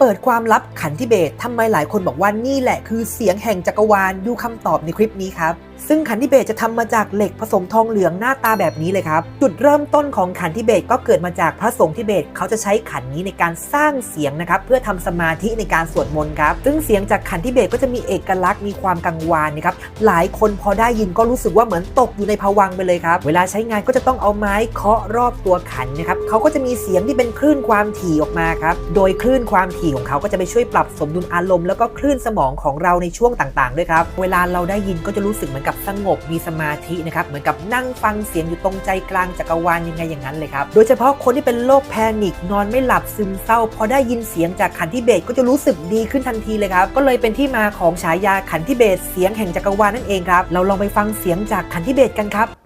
เปิดความลับขันทิเบตทำไมหลายคนบอกว่านี่แหละคือเสียงแห่งจักรวาลดูคำตอบในคลิปนี้ครับซึ่งขันธิเบศจะทำมาจากเหล็กผสมทองเหลืองหน้าตาแบบนี้เลยครับ จุดเริ่มต้นของขันธิเบศก็เกิดมาจากพระสงฆ์ทิเบตเขาจะใช้ขันนี้ในการสร้างเสียงนะครับเพื่อทำสมาธิในการสวดมนต์ครับ ซึ่งเสียงจากขันธิเบศก็จะมีเอกลักษณ์มีความกังวานนะครับหลายคนพอได้ยินก็รู้สึกว่าเหมือนตกอยู่ในภวังไปเลยครับเวลาใช้งานก็จะต้องเอาไม้เคาะรอบตัวขันนะครับเขาก็จะมีเสียงที่เป็นคลื่นความถี่ออกมาครับโดยคลื่นความถี่ของเขาก็จะไปช่วยปรับสมดุลอารมณ์แล้วก็คลื่นสมองของเราในช่วงต่างๆด้วยครับเวลาเราได้ยินก็จะรู้สึกเหมือนกับสงบมีสมาธินะครับเหมือนกับนั่งฟังเสียงอยู่ตรงใจกลางจักรวาลยังไงอย่างนั้นเลยครับโดยเฉพาะคนที่เป็นโรคแพนิคนอนไม่หลับซึมเศร้า พอได้ยินเสียงจากขันธิเบสก็จะรู้สึกดีขึ้นทันทีเลยครับ ก็เลยเป็นที่มาของฉายาขันธิเบสเสียงแห่งจักรวาลนั่นเองครับ เราลองไปฟังเสียงจากขันธิเบสกันครับ